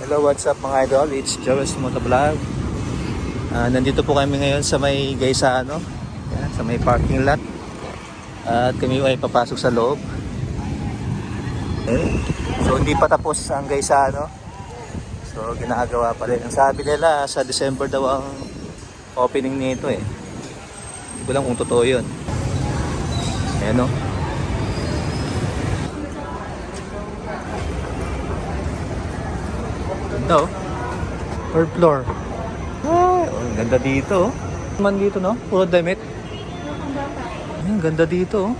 Hello, what's up mga idol? It's Joel's Motovlog. Ah, nandito po kami ngayon sa may Gaisano, yan, sa may parking lot. At kami ay papasok sa loob. Eh, So hindi pa tapos ang Gaisano. So ginagawa pa rin. Ang sabi nila sa December daw ang opening nito eh. Hindi ko lang kung totoo yun. Ayan o. Ganda oh. Third floor. Ay, oh, ang ganda dito oh. Man dito no? Puro damit. Ay, ang ganda dito oh.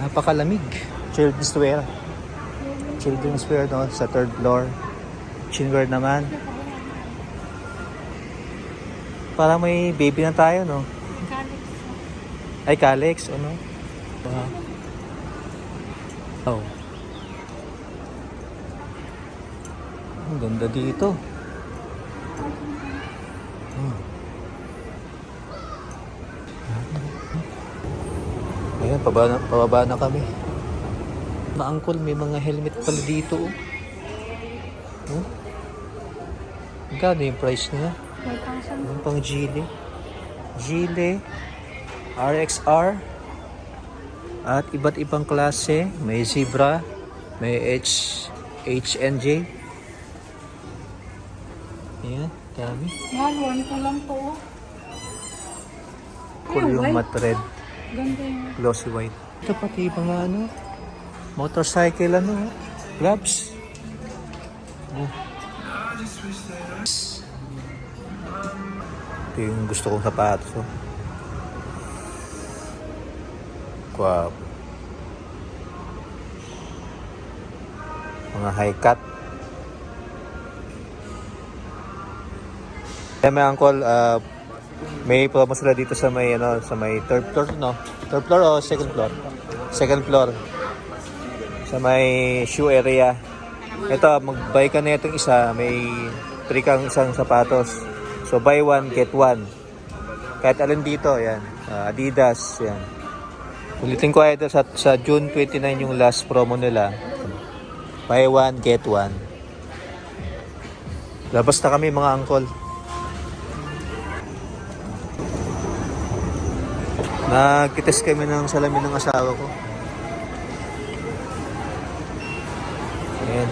Napakalamig. Children's wear. Children's wear no? Sa third floor. Chinwear naman. Parang may baby na tayo no? Ay, Calix, ano? Wow. Oh. Ang ganda dito. Hmm. Ayan, pababa na, pababa na kami. Uncle, may mga helmet pala dito. Oh. Oh. Magkano yung price niya? 5,000. Yung pang Gile. Gile. RXR. At iba't ibang klase. May Zebra. May H HNJ. Ayan, dami. Yan, one ko lang to. Cool yung white. matte red. Ganda yung Glossy white. Ito pati mga ano. Motorcycle ano. Gloves. Oh. Ito yung gusto kong sapatos. Oh. Wow. Mga high cut. Kaya may uncle, ah, may promo sila dito sa may ano, sa may third floor, no? Third floor o second floor? Second floor. Sa may shoe area. Ito, mag-buy ka na itong isa, may free kang isang sapatos. So buy one, get one. Kahit alin dito, yan. Ah, Adidas, yan. Ulitin ko ito sa, sa June 29 yung last promo nila. Buy one, get one. Labas na kami mga uncle. Nagkites kami ng salamin ng asawa ko. Ayan.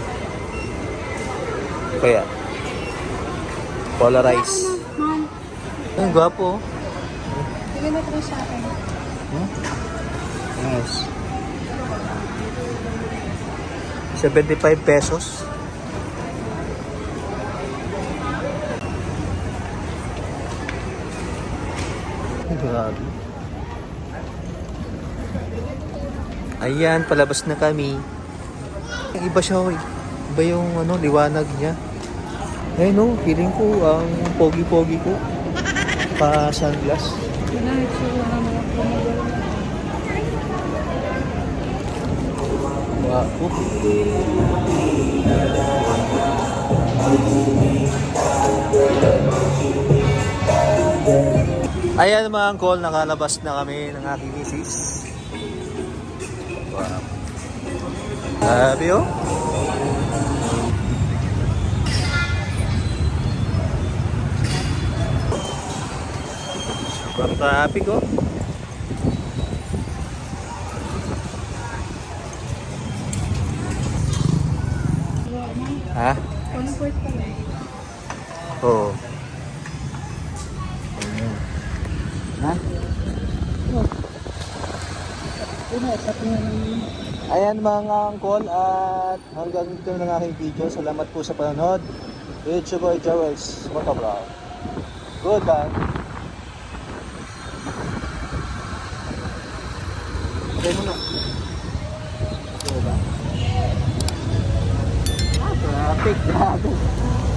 Kaya. Polarize. Ang gwapo. bigyan mo ito sa akin. Hmm? Yes. 75 pesos. Grabe. Ayan, palabas na kami. Iba siya, oy. Iba yung ano, liwanag niya. Ayun no, feeling ko ang pogi-pogi ko. Pa sunglass. Wow. Ayan mga angkol, nakalabas na kami ng aking misis. Grabe oh. Sobrang traffic oh. Ha? One fourth pa lang. Oo. Ha? Una, itapo na. Ayan mga angkol at hanggang dito ng aking video. Salamat po sa panonood. It's your boy Joel's Motovlog. Goodbye. Okay mo na. Diba? Ah, traffic, grabe.